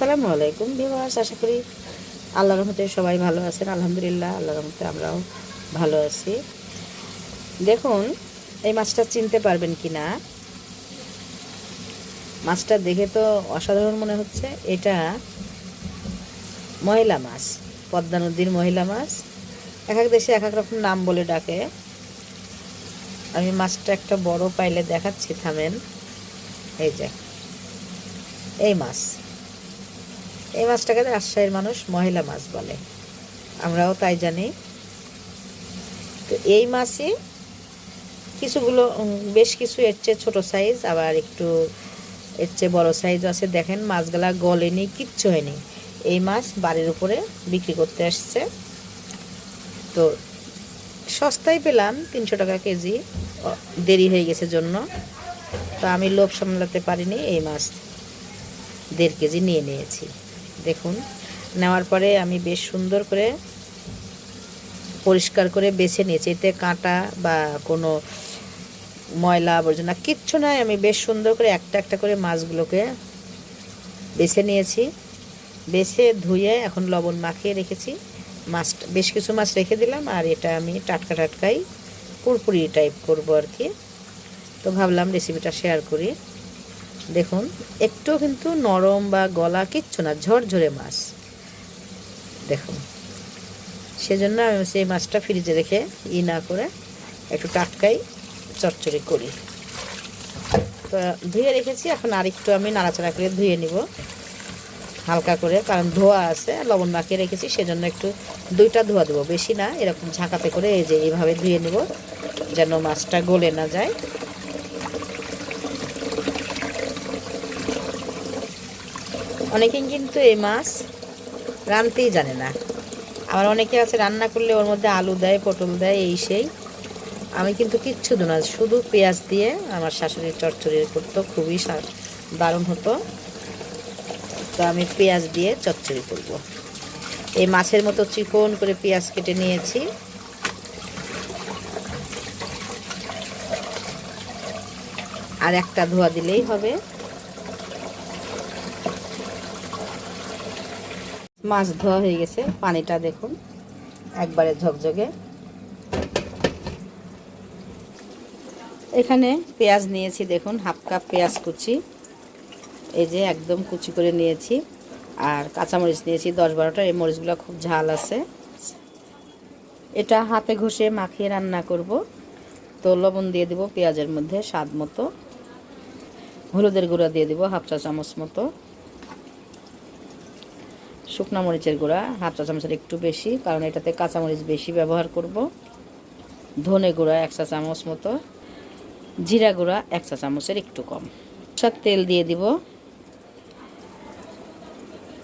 আসসালামু আলাইকুম বিভাস আশা করি আল্লাহ রহমতে সবাই ভালো আছেন, আলহামদুলিল্লাহ, আল্লাহ রহমতে আমরাও ভালো আছি। দেখুন, এই মাছটা চিনতে পারবেন কি না মাছটা দেখে তো অসাধারণ মনে হচ্ছে। এটা মহিলা মাছ, পদ্মা নদীর মহিলা মাছ। এক এক দেশে এক এক রকম নাম বলে ডাকে। আমি মাছটা একটা বড় পাইলে দেখাচ্ছি, থামেন। এই যে, এই মাছ। এই মাছটাকে রাজশাহীর মানুষ মহিলা মাছ বলে। আমরাও তাই জানি। তো এই মাছই কিছুগুলো বেশ কিছু এর চেয়ে ছোটো সাইজ আবার একটু এর চেয়ে বড়ো সাইজ আছে। দেখেন, মাছগুলা গলেনি, কিচ্ছু হয়নি। এই মাছ বাড়ির উপরে বিক্রি করতে আসছে। তো সস্তায় পেলাম তিনশো টাকা কেজি। দেরি হয়ে গেছে জন্য। তো আমি লোভ সামলাতে পারিনি, এই মাছ দেড় কেজি নিয়ে নিয়েছি। দেখুন। নেওয়ার পরে আমি বেশ সুন্দর করে পরিষ্কার করে বেছে নিয়েছি। এতে কাঁটা বা কোনো ময়লা, আবর্জনা কিচ্ছু নয় আমি বেশ সুন্দর করে একটা একটা করে মাছগুলোকে বেছে নিয়েছি। বেছে ধুয়ে এখন লবণ মাখিয়ে রেখেছি। মাছটা বেশ কিছু মাছ রেখে দিলাম আর এটা আমি টাটকা টাটকাই পুরপুরি টাইপ করব আর কি। তো ভাবলাম রেসিপিটা শেয়ার করি। দেখুন একটু কিন্তু নরম বা গলা কিচ্ছু না, ঝরঝরে মাছ। দেখুন, সেজন্য আমি সেই মাছটা ফ্রিজে রেখে ই না করে একটু টাটকাই চচ্চড়ি করি। তো ধুয়ে রেখেছি, এখন আরেকটু আমি নাড়াচাড়া করে ধুয়ে নিব। হালকা করে, কারণ ধোয়া আছে, লবণ মাখিয়ে রেখেছি, সেজন্য একটু দুইটা ধোয়া দেবো। বেশি না, এরকম ঝাঁকাতে করে এই যে এইভাবে ধুয়ে নেব, যেন মাছটা গলে না যায়। অনেকেই কিন্তু এই মাছ রানতেই জানে না। আবার অনেকে আছে রান্না করলে ওর মধ্যে আলু দেয়, পটল দেয়, এই সেই। আমি কিন্তু কিচ্ছু দু না, শুধু পেঁয়াজ দিয়ে আমার শাশুড়ির চচ্চড়ি করতো, খুবই দারুণ হতো। তো আমি পেঁয়াজ দিয়ে চচ্চড়ি করব। এই মাছের মতো চিকন করে পেঁয়াজ কেটে নিয়েছি। আর একটা ধোয়া দিলেই হবে। মাছ ধোয়া হয়ে গেছে, পানিটা দেখুন, একবারে ঝকঝকে। এখানে পেঁয়াজ নিয়েছি, দেখুন, হাফ কাপ পেঁয়াজ কুচি। এই যে একদম কুচি করে নিয়েছি, আর কাঁচামরিচ নিয়েছি, দশ বারোটা, এই মরিচগুলো খুব ঝাল আছে। এটা হাতে ঘষে মাখিয়ে রান্না করব। তো লবণ দিয়ে দেবো পেঁয়াজের মধ্যে স্বাদ মতো। হলুদের গুঁড়া দিয়ে দেবো হাফ চা চামচ মতো। শুকনা মরিচের গুঁড়া, হাফ চা চামচের একটু বেশি, কারণ এটাতে কাঁচামরিচ বেশি ব্যবহার করব। ধনে গুঁড়া এক চা চামচ মতো, জিরা গুঁড়া এক চা চামচের একটু কম। সার তেল দিয়ে দিব।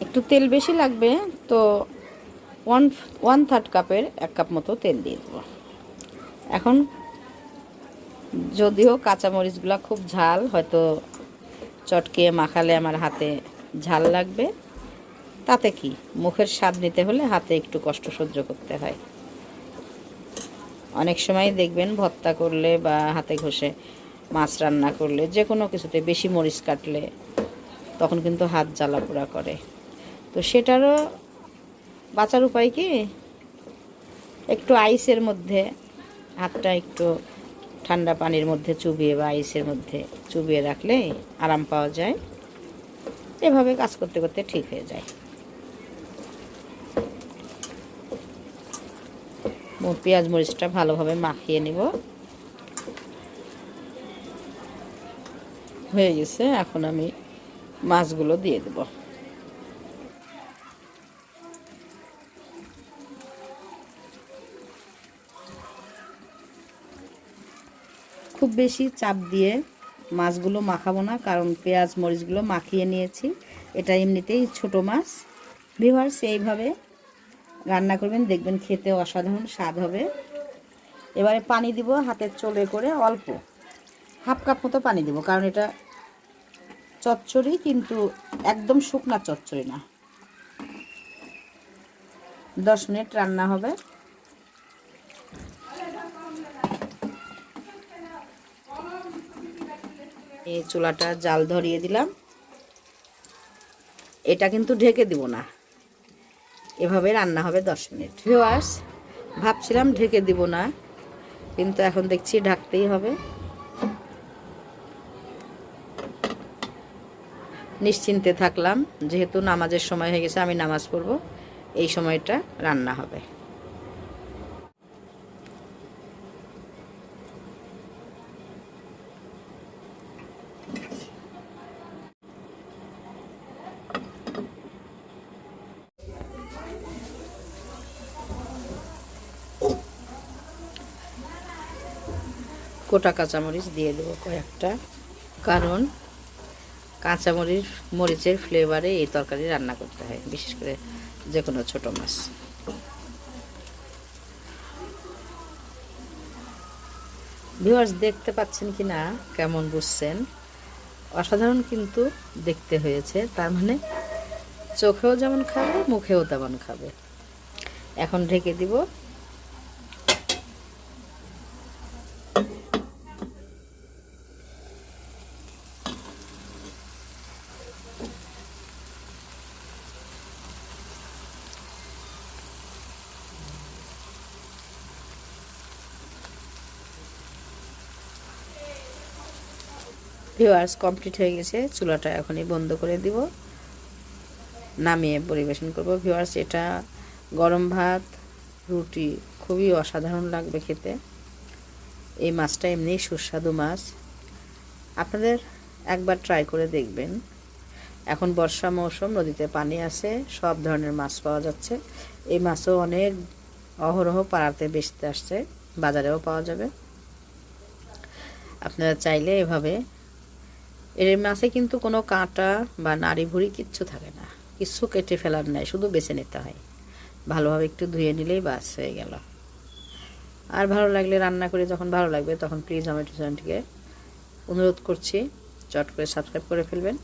একটু তেল বেশি লাগবে, তো ওয়ান ওয়ান থার্ড কাপের এক কাপ মতো তেল দিয়ে দেবো। এখন যদিও কাঁচামরিচগুলো খুব ঝাল, হয়তো চটকে মাখালে আমার হাতে ঝাল লাগবে। তাতে কি? মুখের স্বাদ নিতে হলে হাতে একটু কষ্ট সহ্য করতে হয়। অনেক সময় দেখবেন ভর্তা করলে বা হাতে ঘষে মাছ রান্না করলে যে কোনো কিছুতে বেশি মরিচ কাটলে তখন কিন্তু হাত জ্বালা পোড়া করে। তো সেটারও বাঁচার উপায় কি? একটু আইসের মধ্যে হাতটা একটু ঠান্ডা পানির মধ্যে চুবিয়ে বা আইসের মধ্যে চুবিয়ে রাখলে আরাম পাওয়া যায়। এভাবে কাজ করতে করতে ঠিক হয়ে যায়। পেঁয়াজ মরিচটা ভালোভাবে মাখিয়ে নিব। হয়ে গেছে, এখন আমি মাছগুলো দিয়ে দেব। খুব বেশি চাপ দিয়ে মাছগুলো মাখাবো না, কারণ পেঁয়াজ মরিচগুলো মাখিয়ে নিয়েছি। এটা এমনিতেই ছোট মাছ। ভিভার্স এইভাবে রান্না করবেন, দেখবেন খেতে অসাধারণ স্বাদ হবে। এবারে পানি দিব হাতের চলে করে অল্প। হাফ কাপ মতো পানি দিব, কারণ এটা চচ্চড়ি, কিন্তু একদম শুকনা চচ্চড়ি না। দশ মিনিট রান্না হবে। এই চুলাটা জাল ধরিয়ে দিলাম। এটা কিন্তু ঢেকে দিব না। এভাবে রান্না হবে দশ মিনিট। ভিওয়ার্স ভাবছিলাম ঢেকে দিব না কিন্তু এখন দেখছি ঢাকতেই হবে। নিশ্চিন্তে থাকলাম যেহেতু নামাজের সময় হয়ে গেছে আমি নামাজ পড়ব এই সময়টা রান্না হবে। কোটা কাঁচামরিচ দিয়ে দেবো কয়েকটা। কারণ কাঁচামরিচ, মরিচের ফ্লেভারে এই তরকারি রান্না করতে হয়, বিশেষ করে যে কোনো ছোটো মাছ। ভিউয়ার্স দেখতে পাচ্ছেন কি না? কেমন বুঝছেন? অসাধারণ কিন্তু দেখতে হয়েছে, তার মানে চোখেও যেমন খাবে, মুখেও তেমন খাবে। এখন ঢেকে দিব ভিউয়ার্স কমপ্লিট হয়ে গেছে, চুলাটা এখনই বন্ধ করে দিব। নামিয়ে পরিবেশন করব। ভিউয়ার্স এটা গরম ভাত, রুটি খুবই অসাধারণ লাগবে খেতে। এই মাছটা এমনি সুস্বাদু মাছ। আপনাদের একবার ট্রাই করে দেখবেন। এখন বর্ষা মৌসুম, নদীতে পানি আছে, সব ধরনের মাছ পাওয়া যাচ্ছে। এই মাছও অনেক অহরহ পাড়াতে বেচতে আসছে, বাজারেও পাওয়া যাবে। আপনারা চাইলে এভাবে এর মাছে কিন্তু কোনো কাঁটা বা নাড়ি ভুড়ি কিচ্ছু থাকে না। কিচ্ছু কেটে ফেলার নাই, শুধু বেছে নিতে হয়। ভালোভাবে একটু ধুয়ে নিলেই বাস হয়ে গেল। আর ভালো লাগলে রান্না করে যখন ভালো লাগবে তখন প্লিজ আমার টিউশনটিকে অনুরোধ করছি, চট করে সাবস্ক্রাইব করে ফেলবেন।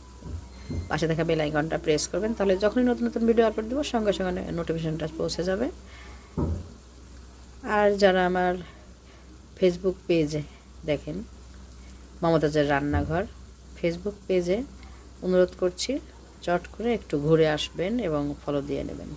পাশে থাকা বেল আইকনটা প্রেস করবেন, তাহলে যখনই নতুন নতুন ভিডিও আপলোড দেবো, সঙ্গে সঙ্গে নোটিফিকেশনটা পৌঁছে যাবে। আর যারা আমার ফেসবুক পেজে দেখেন, মমতাজের রান্নাঘর ফেসবুক পেজে অনুরোধ করছি চট করে একটু ঘুরে আসবেন এবং ফলো দিয়ে নেবেন।